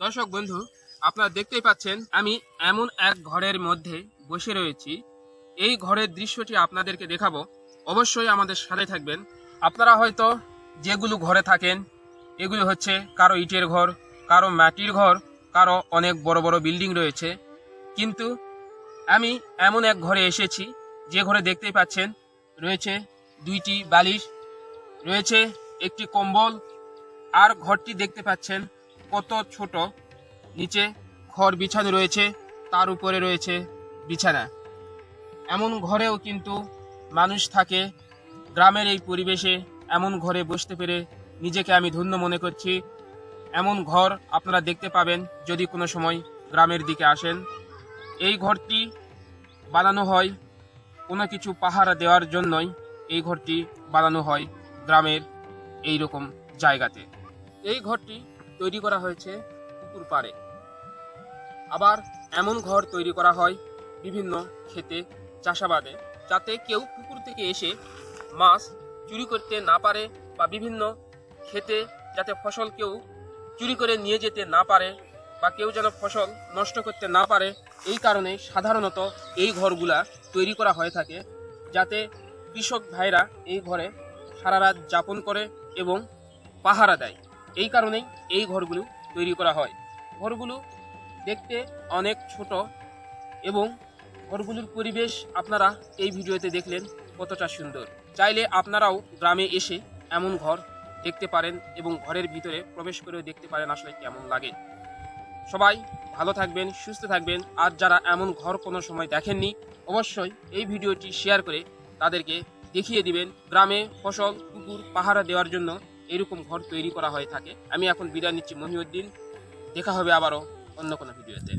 দর্শক বন্ধু, আপনারা দেখতেই পাচ্ছেন, আমি এমন এক ঘরের মধ্যে বসে রয়েছি। এই ঘরের দৃশ্যটি আপনাদেরকে দেখাবো। অবশ্যই আমাদের সাথে থাকবেন। আপনারা হয়তো যেগুলো ঘরে থাকেন, এগুলো হচ্ছে কারও ইটের ঘর, কারও মাটির ঘর, কারও অনেক বড় বড় বিল্ডিং রয়েছে। কিন্তু আমি এমন এক ঘরে এসেছি, যে ঘরে দেখতেই পাচ্ছেন রয়েছে দুইটি বালিশ, রয়েছে একটি কম্বল, আর ঘরটি দেখতে পাচ্ছেন কত ছোট, নিচে খড় বিছানো রয়েছে, তার উপরে রয়েছে বিছানা। এমন ঘরেও কিন্তু মানুষ থাকে, গ্রামের এই পরিবেশে এমন ঘরে বসতে পেরে নিজেকে আমি ধন্য মনে করছি। এমন ঘর আপনারা দেখতে পাবেন যদি কোনো সময় গ্রামের দিকে আসেন। এই ঘরটি বানানো হয় কোনো কিছু পাহারা দেওয়ার জন্যই এই ঘরটি বানানো হয় গ্রামের এই রকম জায়গাতে। এই ঘরটি তৈরি করা হয়েছে পুকুর পাড়ে। আবার এমন ঘর তৈরি করা হয় বিভিন্ন ক্ষেতে চাষাবাদে, যাতে কেউ পুকুর থেকে এসে মাছ চুরি করতে না পারে বা বিভিন্ন ক্ষেতে যাতে ফসল কেউ চুরি করে নিয়ে যেতে না পারে বা কেউ যেন ফসল নষ্ট করতে না পারে, এই কারণে সাধারণত এই ঘরগুলা তৈরি করা হয়ে থাকে, যাতে কৃষক ভাইরা এই ঘরে সারা রাত যাপন করে এবং পাহারা দেয়। এই কারণেই এই ঘরগুলো তৈরি করা হয়। ঘরগুলো দেখতে অনেক ছোট এবং ঘরগুলোর পরিবেশ আপনারা এই ভিডিওতে দেখলেন কতটা সুন্দর। চাইলে আপনারাও গ্রামে এসে এমন ঘর দেখতে পারেন এবং ঘরের ভিতরে প্রবেশ করেও দেখতে পারেন আসলে কেমন লাগে। সবাই ভালো থাকবেন, সুস্থ থাকবেন। আর যারা এমন ঘর কোনো সময় দেখেননি, অবশ্যই এই ভিডিওটি শেয়ার করে তাদেরকে দেখিয়ে দিবেন। গ্রামে ফসল, পুকুর, পাহারা দেওয়ার জন্য এরকম ঘর তৈরি করা হয়ে থাকে। আমি এখন বিদায় নিচ্ছি। মহিউদ্দিন, দেখা হবে আবারও অন্য কোনো ভিডিওতে।